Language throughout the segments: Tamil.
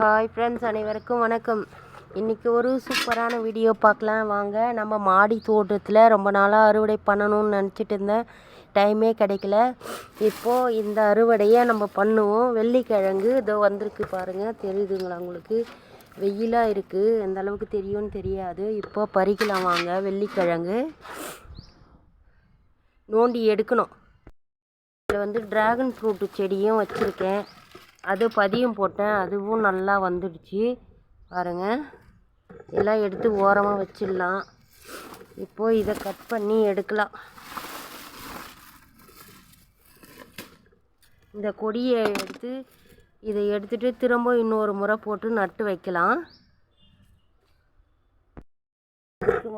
ஹாய் ஃப்ரெண்ட்ஸ் அனைவருக்கும் வணக்கம். இன்றைக்கி ஒரு சூப்பரான வீடியோ பார்க்கலாம். வாங்க நம்ம மாடி தோட்டத்தில் ரொம்ப நாளாக அறுவடை பண்ணணும்னு நினச்சிட்டு இருந்தேன். டைமே கிடைக்கல. இப்போது இந்த அறுவடையை நம்ம பண்ணுவோம். வெள்ளிக்கிழங்கு இதோ வந்திருக்கு பாருங்கள் தெரியுதுங்களா உங்களுக்கு? வெயிலாக இருக்குது எந்த அளவுக்கு தெரியும்னு தெரியாது. இப்போ பறிக்கலாம் வாங்க. வெள்ளிக்கிழங்கு. நோண்டி எடுக்கணும். இதில் வந்து ட்ராகன் ஃப்ரூட்டு செடியும் வச்சுருக்கேன். அது பதியம் போட்டேன். அதுவும் நல்லா வந்துடுச்சு. பாருங்கள் எல்லாம் எடுத்து ஓரமாக வச்சிடலாம். இப்போது இதை கட் பண்ணி எடுக்கலாம். இந்த கொடியை எடுத்து இதை எடுத்துகிட்டு திரும்ப இன்னொரு முறை போட்டு நட்டு வைக்கலாம்.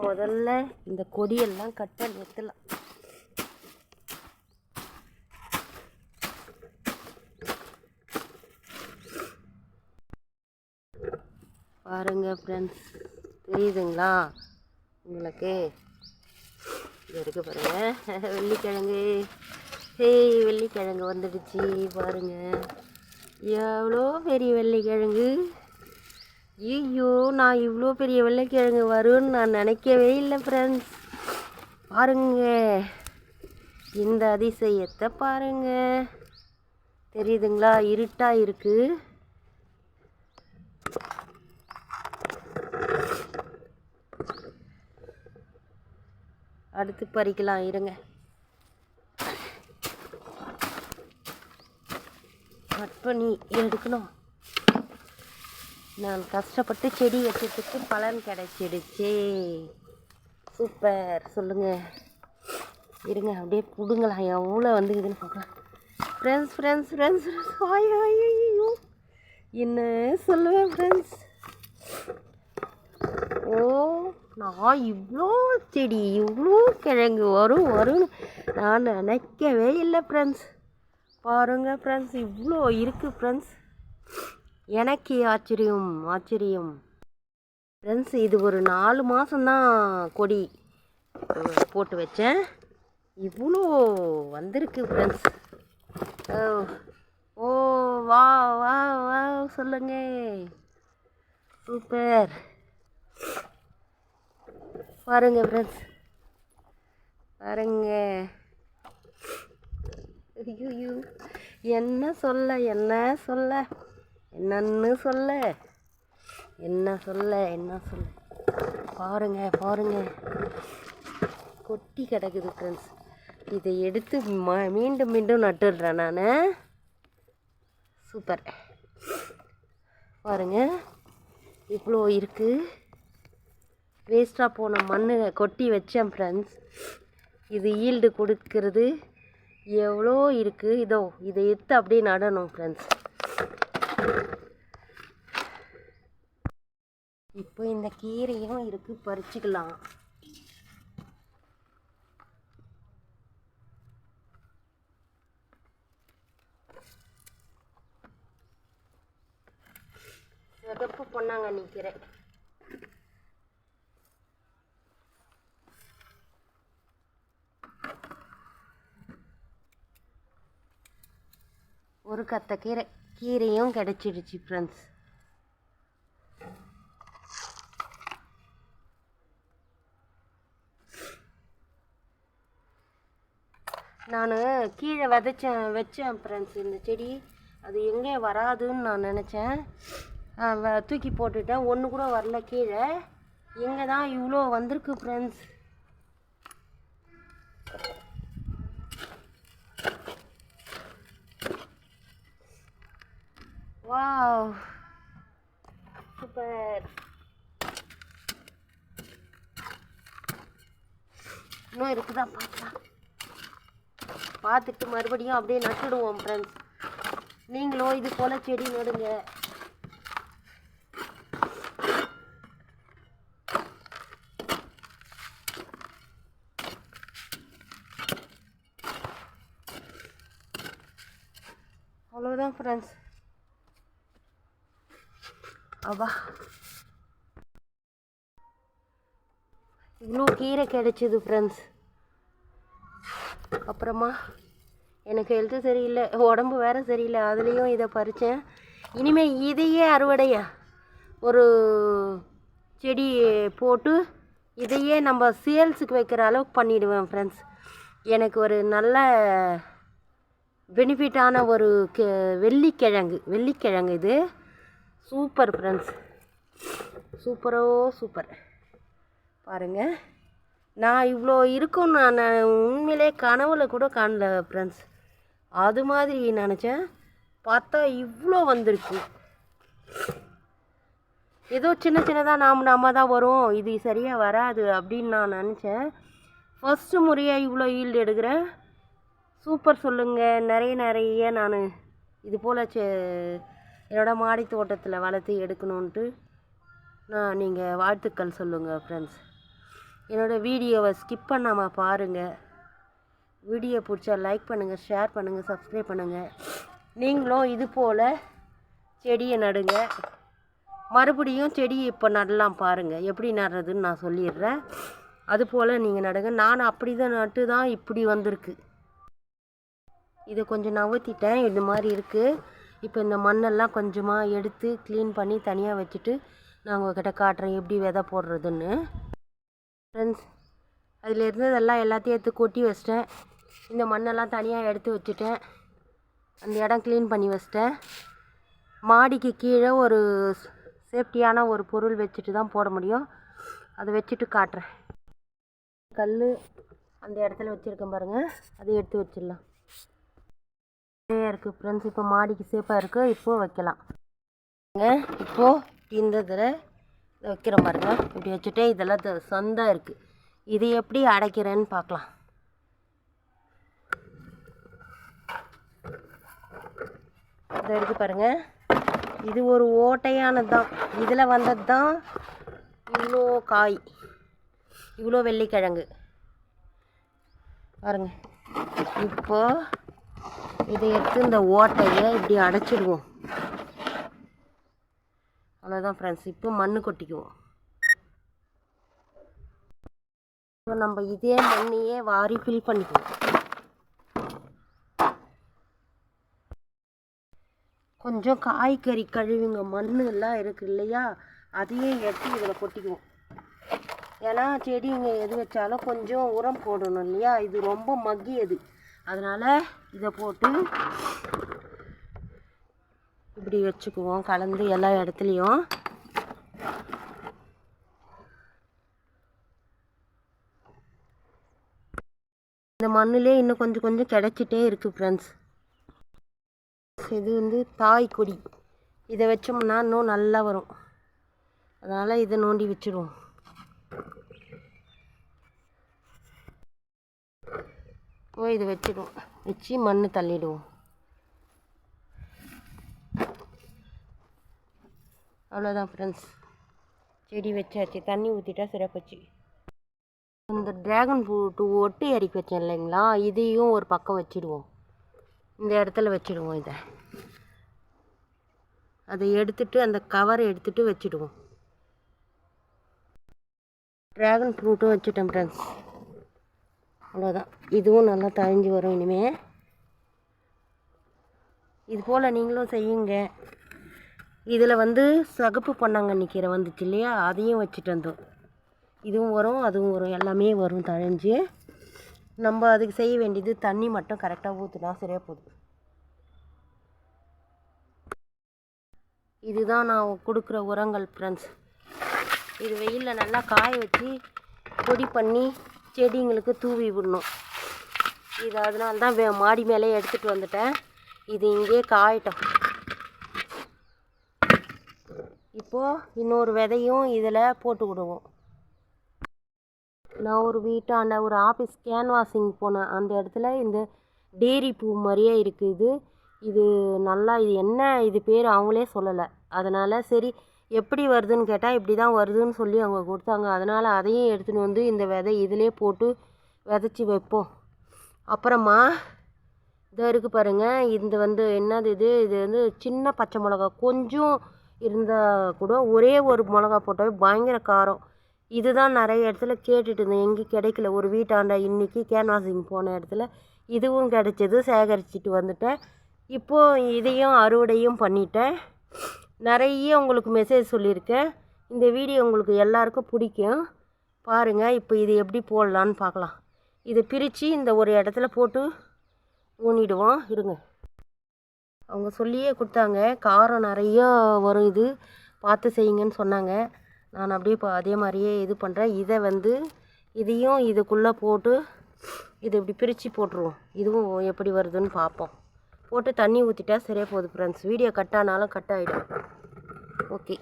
முதல்ல இந்த கொடியெல்லாம் கட் பண்ணி எடுத்துலாம் பாருங்க ஃப்ரெண்ட்ஸ் தெரியுதுங்களா? உங்களுக்கு? இது இருக்கு பாருங்க. வெள்ளிக்கிழங்கு. ஹேய் வெள்ளிக்கிழங்கு வந்துடுச்சு. பாருங்க. எவ்வளோ பெரிய வெள்ளிக்கிழங்கு? ஐயோ நான் இவ்வளோ பெரிய வெள்ளைக்கிழங்கு வரும்னு நான் நினைக்கவே இல்லை ஃப்ரெண்ட்ஸ் பாருங்க. இந்த அதிசயத்தை பாருங்க. தெரியுதுங்களா? இருட்டாக இருக்குது அடுத்து பறிக்கலாம் இருங்க. கட் பண்ணி எடுக்கணும். நான் கஷ்டப்பட்டு செடி வச்சதுக்கு பலன் கிடைச்சிடுச்சு. சூப்பர் சொல்லுங்க. இருங்க அப்படியே பிடுங்கலாம். எவ்வளோ வந்துக்குதுன்னு பார்க்கலாம். Friends friends friends hi hi ஐயோ என்ன சொல்லுவேன் ஃப்ரெண்ட்ஸ் ஓ. நான் இவ்வளோ செடி இவ்வளோ கிழங்கு வரும் வரும்னு நான் நினைக்கவே இல்லை ஃப்ரெண்ட்ஸ் பாருங்கள் ஃப்ரெண்ட்ஸ் இவ்வளோ இருக்குது ஃப்ரெண்ட்ஸ் எனக்கு ஆச்சரியம் ஆச்சரியம். ஃப்ரெண்ட்ஸ் இது ஒரு நாலு மாதம்தான் கொடி போட்டு வச்சேன். இவ்வளோ வந்திருக்கு ஃப்ரெண்ட்ஸ் ஓ வா வா வா சொல்லுங்க. சூப்பர் பாருங்க ஃப்ரெண்ட்ஸ் பாருங்க. ஐயோ என்ன சொல்ல என்ன சொல்ல? என்னன்னு சொல்ல. என்ன சொல்ல என்ன சொல்ல பாருங்க பாருங்க. கொட்டி கிடக்குது ஃப்ரெண்ட்ஸ் இதை எடுத்து ம மீண்டும் மீண்டும் நட்டுடுறேன் நான். சூப்பர். பாருங்க. இவ்வளோ இருக்குது வேஸ்ட்டாக போன மண்ணை கொட்டி வச்சேன் ஃப்ரெண்ட்ஸ் இது ஈல்டு கொடுக்கறது. எவ்வளோ இருக்குது இதோ இதை எடுத்து அப்படியே நடணும் ஃப்ரெண்ட்ஸ் இப்போ இந்த கீரையும் இருக்குது பறிச்சுக்கலாம். சிகப்பு பொன்னாங்கண்ணி கீரை. ஒரு கீரை. கீரையும் கிடச்சிடுச்சு ஃப்ரெண்ட்ஸ் நான் கீழே விதைச்சேன் வச்சேன் ஃப்ரெண்ட்ஸ் இந்த செடி அது எங்கே வராதுன்னு நான் நினச்சேன். வ- தூக்கி போட்டுட்டேன். ஒன்று கூட வரல கீழே. எங்கே தான் இவ்வளோ வந்திருக்கு ஃப்ரெண்ட்ஸ் வாவ் சூப்பர் இன்னும் இருக்குதா பார்க்கலாம் பார்த்துட்டு மறுபடியும் அப்படியே நட்டுடுவோம் ஃப்ரெண்ட்ஸ் நீங்களும் இது போல் செடி நடுங்க. அவ்வளோதான் ஃப்ரெண்ட்ஸ் அப்பா இவ்வளோ கீரை கிடைச்சிது ஃப்ரெண்ட்ஸ் அப்புறமா எனக்கு ஹெல்த்து சரியில்லை உடம்பு வேறு சரியில்லை அதுலேயும் இதை பறித்தேன் இனிமேல் இதையே அறுவடையா? ஒரு செடி போட்டு இதையே நம்ம சேல்ஸுக்கு வைக்கிற அளவுக்கு பண்ணிவிடுவேன் ஃப்ரெண்ட்ஸ் எனக்கு ஒரு நல்ல பெனிஃபிட்டான ஒரு கெ வெள்ளிக்கிழங்கு வெள்ளிக்கிழங்கு இது. சூப்பர் ஃப்ரெண்ட்ஸ் சூப்பரோ சூப்பர் பாருங்கள் நான் இவ்வளோ இருக்கும் நான் உண்மையிலே கனவுல கூட காணல ஃப்ரெண்ட்ஸ் அது மாதிரி நினச்சேன். பார்த்தா இவ்வளோ வந்திருக்கு. ஏதோ சின்ன சின்னதாக நாம் நாம தான் வரும். இது சரியாக வராது அப்படின்னு நான் நினச்சேன். ஃபஸ்ட்டு முறையாக இவ்வளோ ஈல்டு எடுக்கிறேன். சூப்பர் சொல்லுங்கள் நிறைய நிறைய நான் இது போல் என்னோடய என்னோட மாடி தோட்டத்தில் வளர்த்து எடுக்கணுன்ட்டு நான் நீங்கள் வாழ்த்துக்கள் சொல்லுங்கள் ஃப்ரெண்ட்ஸ் என்னோடய வீடியோவை ஸ்கிப் பண்ணாமல் பாருங்கள் வீடியோ பிடிச்சா லைக் பண்ணுங்கள் ஷேர் பண்ணுங்கள் சப்ஸ்கிரைப் பண்ணுங்கள் நீங்களும் இது போல் செடியை நடுங்க. மறுபடியும் செடி இப்போ நடலாம் பாருங்கள் எப்படி நடுறதுன்னு நான் சொல்லிடுறேன். அது போல் நீங்கள் நடுங்க. நான் அப்படி தான் நட்டு தான் இப்படி வந்திருக்கு. இதை கொஞ்சம் நவுத்திட்டேன். இது மாதிரி இருக்குது இப்போ இந்த மண்ணெல்லாம் கொஞ்சமாக எடுத்து க்ளீன் பண்ணி தனியாக வச்சுட்டு நான் உங்கள்கிட்ட காட்டுறேன் எப்படி விதை போடுறதுன்னு. ஃப்ரெண்ட்ஸ் அதில் இருந்ததெல்லாம் எல்லாத்தையும் எடுத்து கொட்டி வச்சிட்டேன். இந்த மண்ணெல்லாம் தனியாக எடுத்து வச்சுட்டேன். அந்த இடம் க்ளீன் பண்ணி வச்சிட்டேன். மாடிக்கு கீழே ஒரு சேஃப்டியான ஒரு பொருள் வச்சுட்டு தான் போட முடியும். அதை வச்சுட்டு காட்டுறேன். கல் அந்த இடத்துல வச்சுருக்கேன் பாருங்கள் அதை எடுத்து வச்சிடலாம். நிறையா இருக்குது ஃப்ரெண்ட்ஸ் இப்போ மாடிக்கு சேஃபாக இருக்குது இப்போது வைக்கலாம். இப்போது இந்த இதில் வைக்கிற வைக்கிறேன் பாருங்கள் இப்படி வச்சுட்டு இதெல்லாம் சந்தாக இருக்குது இது எப்படி அடைக்கிறேன்னு பார்க்கலாம். இதை எடுத்து பாருங்கள் இது ஒரு ஓட்டையானது தான் இதில் வந்தது தான் இவ்வளோ காய். இவ்வளோ வெள்ளிக்கிழங்கு. பாருங்கள் இப்போது இதை எடுத்து இந்த ஓட்டையை இப்படி அடைச்சிடுவோம். அவ்வளோதான் ஃப்ரெண்ட்ஸ் இப்போ மண் கொட்டிக்குவோம். இப்போ நம்ம இதே மண்ணையே வாரி ஃபில் பண்ணிக்குவோம். கொஞ்சம் காய்கறி கழுவிங்க. மண் எல்லாம் இருக்கு இல்லையா? அதையே எடுத்து இதில் கொட்டிக்குவோம். ஏன்னா செடிங்க எது வச்சாலும் கொஞ்சம் உரம் போடணும் இல்லையா? இது ரொம்ப மக்கியது அதனால் இதை போட்டு இப்படி வச்சுக்குவோம் கலந்து எல்லா இடத்துலையும். இந்த மண்ணிலே இன்னும் கொஞ்சம் கொஞ்சம் கிடச்சிட்டே இருக்குது ஃப்ரெண்ட்ஸ் இது வந்து தாய் கொடி. இதை வச்சோம்னா இன்னும் நல்லா வரும். அதனால் இதை நோண்டி வச்சுருவோம். போய் இதை வச்சிடுவோம். வச்சு மண் தள்ளிடுவோம். அவ்வளோதான் ஃப்ரெண்ட்ஸ் செடி வச்சாச்சு. தண்ணி ஊற்றிட்டா சிறப்புச்சு. இந்த ட்ராகன் ஃப்ரூட்டு ஒட்டி இறக்கி வச்சேன் இல்லைங்களா? இதையும் ஒரு பக்கம் வச்சிடுவோம். இந்த இடத்துல வச்சிடுவோம் இதை. அதை எடுத்துட்டு அந்த கவரை எடுத்துட்டு வச்சிடுவோம். ட்ராகன் ஃப்ரூட்டும் வச்சுட்டேன் ஃப்ரெண்ட்ஸ் அவ்வளோதான் இதுவும் நல்லா தழிஞ்சு வரும் இனிமே. இது போல் நீங்களும் செய்யுங்க. இதில் வந்து சகப்பு பொன்னாங்கண்ணி கீரை வந்துச்சு இல்லையா? அதையும் வச்சுட்டு வந்தோம். இதுவும் வரும் அதுவும் வரும். எல்லாமே வரும் தழைஞ்சு. நம்ம அதுக்கு செய்ய வேண்டியது தண்ணி மட்டும் கரெக்டாக ஊற்றினா சரியாக போகுது இதுதான் நான் கொடுக்குற உரங்கள் ஃப்ரெண்ட்ஸ் இது வெயிலில் நல்லா காய வச்சு பொடி பண்ணி செடிங்களுக்கு தூவி விடணும். இது அதனால தான் வே- மாடி மேலே எடுத்துகிட்டு வந்துட்டேன். இது இங்கேயே காயட்டும். இப்போது இன்னொரு விதையும் இதில் போட்டு விடுவோம். நான் ஒரு வீட்டாண்ட ஒரு ஆஃபீஸ் கேன்வாசிங் போனேன். அந்த இடத்துல இந்த டேரி பூ மாதிரியே இருக்குது. இது இது நல்லா இது என்ன இது பேர் அவங்களே சொல்லலை. அதனால் சரி எப்படி வருதுன்னு கேட்டால் இப்படி தான் வருதுன்னு சொல்லி அவங்க கொடுத்தாங்க. அதனால் அதையும் எடுத்துன்னு வந்து இந்த விதை இதிலே போட்டு விதைச்சி வைப்போம். அப்புறமா இதை இருக்குது பாருங்கள் இது வந்து என்னது இது? இது வந்து சின்ன பச்சை மிளகா. கொஞ்சம் இருந்தால் கூட ஒரே ஒரு மிளகா போட்டாவே பயங்கர காரம். இதுதான் நிறைய இடத்துல கேட்டுட்டு இருந்தேன். எங்கேயும் கிடைக்கல. ஒரு வீட்டாண்ட இன்றைக்கி கேன்வாசிங் போன இடத்துல இதுவும் கிடைச்சது. சேகரிச்சிட்டு வந்துட்டேன். இப்போது இதையும் அறுவடையும் பண்ணிட்டேன். நிறைய உங்களுக்கு மெசேஜ் சொல்லியிருக்கேன். இந்த வீடியோ உங்களுக்கு எல்லாருக்கும் பிடிக்கும். பாருங்கள் இப்போ இது எப்படி போடலான்னு பார்க்கலாம். இதை பிரித்து இந்த ஒரு இடத்துல போட்டு ஊனிடுவோம் இருங்க. அவங்க சொல்லியே கொடுத்தாங்க. காரம் நிறையா வரும் இது. பார்த்து செய்யுங்கன்னு சொன்னாங்க. நான் அப்படியே இப்போ அதே மாதிரியே இது பண்ணுறேன் இதை வந்து இதையும் இதுக்குள்ளே போட்டு இது இப்படி பிரித்து போட்டுருவோம். இதுவும் எப்படி வருதுன்னு பார்ப்போம். போட்டு தண்ணி ஊற்றிட்டா சரியாக போகுது ஃப்ரெண்ட்ஸ் வீடியோ கட் ஆனாலும் கட் ஆகிடும் ஓகே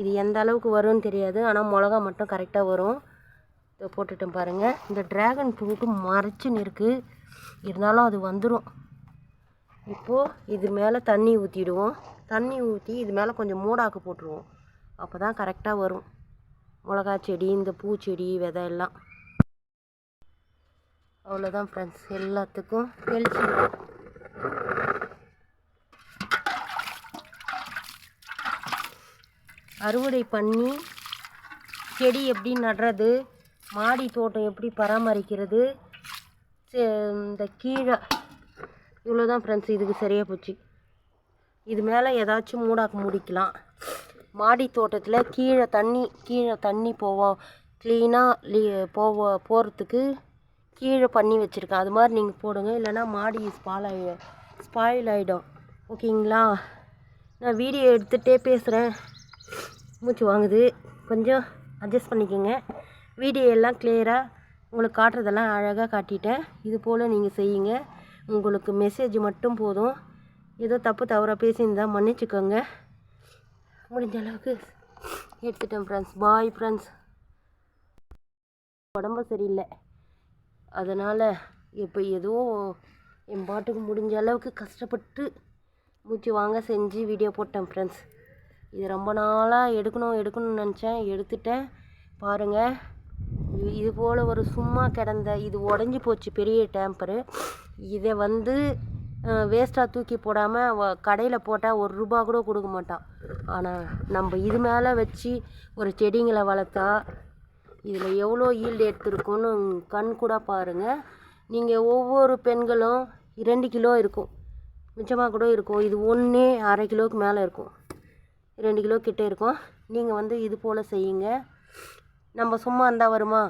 இது எந்த அளவுக்கு வரும்னு தெரியாது. ஆனால் மிளகா மட்டும் கரெக்டாக வரும். இதை போட்டுட்டேன் பாருங்கள் இந்த ட்ராகன் ஃப்ரூட்டு மறைச்சின்னு இருக்குது இருந்தாலும் அது வந்துடும் இப்போது இது மேலே தண்ணி ஊற்றிடுவோம் தண்ணி ஊற்றி இது மேலே கொஞ்சம் மூடாக்கு போட்டுருவோம். அப்போ தான் கரெக்டாக வரும். மிளகா செடி இந்த பூச்செடி விதை எல்லாம். அவ்வளோதான் ஃப்ரெண்ட்ஸ் எல்லாத்துக்கும் தெளிச்சிடுவோம் அறுவடை பண்ணி செடி எப்படி நடுறது மாடி தோட்டம் எப்படி பராமரிக்கிறது செ- இந்த கீழே. இவ்வளோ தான் ஃப்ரெண்ட்ஸ் இதுக்கு சரியாக போச்சு. இது மேலே ஏதாச்சும் மூடாக்கு முடிக்கலாம். மாடி தோட்டத்தில் கீழே தண்ணி கீழே தண்ணி போவோம் க்ளீனாக லீ போவ போகிறதுக்கு கீழே பண்ணி வச்சுருக்கேன். அது மாதிரி நீங்கள் போடுங்க. இல்லைன்னா மாடி ஸ்பால் ஆகி ஸ்பாயில் ஆகிடும் ஓகேங்களா? நான் வீடியோ எடுத்துகிட்டே பேசுகிறேன் மூச்சு வாங்குது. கொஞ்சம் அட்ஜஸ்ட் பண்ணிக்கோங்க. வீடியோ எல்லாம் கிளியராக உங்களுக்கு காட்டுறதெல்லாம் அழகாக காட்டிட்டேன். இது போல் நீங்கள் செய்யுங்க. உங்களுக்கு மெசேஜ் மட்டும் போதும். ஏதோ தப்பு தவறாக பேசியிருந்தா மன்னிச்சுக்கோங்க. முடிஞ்ச அளவுக்கு எடுத்துட்டேன் ஃப்ரெண்ட்ஸ் பாய் ஃப்ரெண்ட்ஸ் உடம்பு சரியில்லை. அதனால் இப்போ ஏதோ என் பாட்டுக்கு முடிஞ்ச அளவுக்கு கஷ்டப்பட்டு மூச்சு வாங்க செஞ்சு வீடியோ போட்டேன் ஃப்ரெண்ட்ஸ் இது ரொம்ப நாளாக எடுக்கணும் எடுக்கணும்னு நினச்சேன். எடுத்துட்டேன். பாருங்கள் இது- போல் ஒரு சும்மா கிடந்த இது உடஞ்சி போச்சு பெரிய டேம்பரு இதை வந்து வேஸ்ட்டாக தூக்கி போடாமல் கடையில் போட்டால் ஒரு ரூபா கூட கொடுக்க மாட்டான். ஆனால் நம்ம இது மேலே வச்சு ஒரு செடிங்களை வளர்த்தா இதில் எவ்வளோ ஈல்டு எடுத்திருக்கோன்னு கண் கூட பாருங்கள் நீங்கள் ஒவ்வொரு பெண்களும் இரண்டு கிலோ இருக்கும். மிச்சமாக கூட இருக்கும். இது ஒன்றே அரை கிலோவுக்கு மேலே இருக்கும். ரெண்டு கிலோ கிட்டே இருக்கும். நீங்கள் வந்து இது போல் செய்யுங்க. நம்ம சும்மா இருந்தால் வருமா?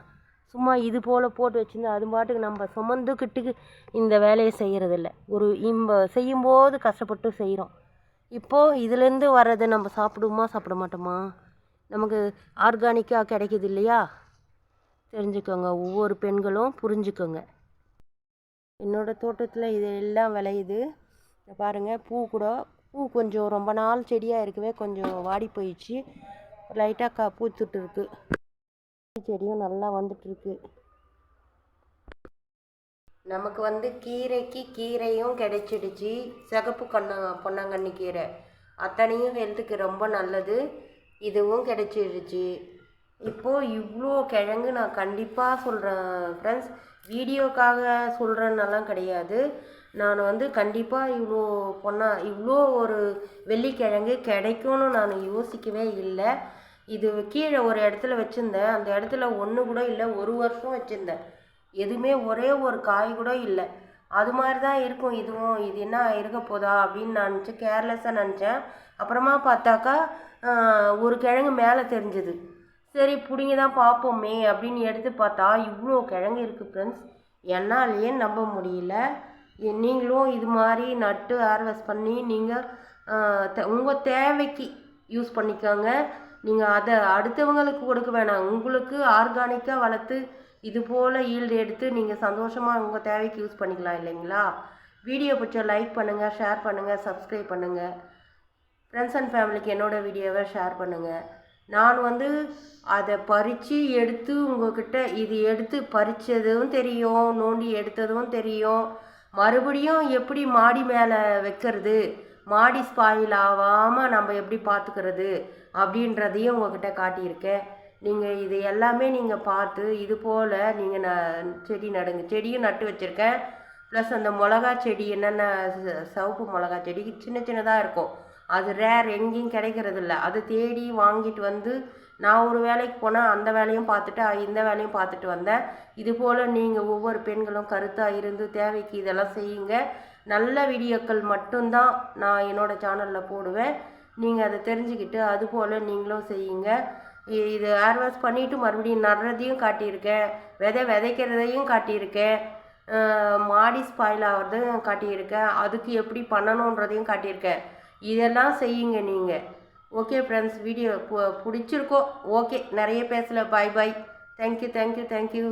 சும்மா இது போல் போட்டு வச்சுருந்தா அது பாட்டுக்கு நம்ம சுமந்துக்கிட்டுக்கு இந்த வேலையை செய்கிறதில்ல ஒரு இம்ப செய்யும்போது கஷ்டப்பட்டு செய்கிறோம் இப்போது இதுலேருந்து வர்றதை நம்ம சாப்பிடுவோமா சாப்பிட மாட்டோமா? நமக்கு ஆர்கானிக்காக கிடைக்குது இல்லையா? தெரிஞ்சுக்கோங்க. ஒவ்வொரு பெண்களும் புரிஞ்சுக்கோங்க. என்னோடய தோட்டத்தில் இது எல்லாம் விளையுது பாருங்கள் பூ கூட பூ கொஞ்சம் ரொம்ப நாள் செடியாக இருக்கவே கொஞ்சம் வாடி போயிடுச்சு. லைட்டாக கா பூத்துட்டு இருக்கு செடியும் நல்லா வந்துட்டுருக்கு. நமக்கு வந்து கீரைக்கு கீரையும் கிடைச்சிடுச்சு. சிகப்பு கண்ண பொன்னாங்கண்ணி கீரை. அத்தனையும் ஹெல்த்துக்கு ரொம்ப நல்லது. இதுவும் கிடைச்சிடுச்சு. இப்போது இவ்வளோ கிழங்கு நான் கண்டிப்பாக சொல்கிறேன் ஃப்ரெண்ட்ஸ் வீடியோக்காக சொல்கிறேன்னெல்லாம் கிடையாது. நான் வந்து கண்டிப்பாக இவ்வளோ பொண்ணா இவ்வளோ ஒரு வெள்ளிக்கிழங்கு கிடைக்கும்னு நான் யோசிக்கவே இல்லை. இது கீழே ஒரு இடத்துல வச்சுருந்தேன். அந்த இடத்துல ஒன்று கூட இல்லை ஒரு வருஷம் வச்சுருந்தேன். எதுவுமே ஒரே ஒரு காய் கூட இல்லை. அது மாதிரி தான் இருக்கும் இதுவும். இது என்ன இருக்க போதா அப்படின்னு நான் நினச்சேன் கேர்லெஸ்ஸாக நினச்சேன். அப்புறமா பார்த்தாக்கா ஒரு கிழங்கு மேலே தெரிஞ்சுது. சரி பிடிங்கி தான் பார்ப்போமே அப்படின்னு எடுத்து பார்த்தா இவ்வளோ கிழங்கு இருக்குது ஃப்ரெண்ட்ஸ் என்னாலேயே நம்ப முடியல? நீங்களும் இது மாதிரி நட்டு ஹார்வெஸ்ட் பண்ணி நீங்கள் உங்கள் தேவைக்கு யூஸ் பண்ணிக்கோங்க. நீங்கள் அதை அடுத்தவங்களுக்கு கொடுக்க வேணாம். உங்களுக்கு ஆர்கானிக்காக வளர்த்து இது போல் ஈல்டு எடுத்து நீங்கள் சந்தோஷமாக உங்கள் தேவைக்கு யூஸ் பண்ணிக்கலாம் இல்லைங்களா? வீடியோ பிடிச்சா லைக் பண்ணுங்கள் ஷேர் பண்ணுங்கள் சப்ஸ்கிரைப் பண்ணுங்கள் ஃப்ரெண்ட்ஸ் அண்ட் ஃபேமிலிக்கு என்னோடய வீடியோவை ஷேர் பண்ணுங்கள் நான் வந்து அதை பறித்து எடுத்து உங்ககிட்ட இது எடுத்து பறித்ததும் தெரியும் நோண்டி எடுத்ததும் தெரியும். மறுபடியும் எப்படி மாடி மேலே வைக்கிறது? மாடி ஸ்பாயில் ஆகாமல் நம்ம எப்படி பார்த்துக்கிறது அப்படின்றதையும் உங்ககிட்ட காட்டியிருக்கேன். நீங்கள் இது எல்லாமே நீங்கள் பார்த்து இது போல் நீங்கள் ந செடி நடுங்க செடியும் நட்டு வச்சுருக்கேன். ப்ளஸ் அந்த மிளகா செடி என்னென்ன சவுப்பு சிவப்பு மிளகா செடி சின்ன சின்னதாக இருக்கும். அது ரேர் எங்கேயும் கிடைக்கிறது அது தேடி வாங்கிட்டு வந்து நான் ஒரு வேலைக்கு போனால் அந்த வேலையும் பார்த்துட்டு இந்த வேலையும் பார்த்துட்டு வந்தேன். இது போல் நீங்கள் ஒவ்வொரு பெண்களும் கருத்தாக இருந்து தேவைக்கு இதெல்லாம் செய்யுங்க. நல்ல வீடியோக்கள் மட்டும்தான் நான் என்னோடய சேனலில் போடுவேன். நீங்கள் அதை தெரிஞ்சுக்கிட்டு அது போல் நீங்களும் செய்யுங்க. இது ஏர் வாஷ் பண்ணிவிட்டு மறுபடியும் நடுறதையும் காட்டியிருக்கேன். விதை விதைக்கிறதையும் காட்டியிருக்கேன். மாடி ஸ்பாயில் ஆகிறதையும் காட்டியிருக்கேன். அதுக்கு எப்படி பண்ணணுன்றதையும் காட்டியிருக்கேன். இதெல்லாம் செய்யுங்க நீங்கள் ஓகே ஃப்ரெண்ட்ஸ் வீடியோ பிடிச்சிருக்கோம் ஓகே நிறைய பேசல. Bye bye thank you thank you thank you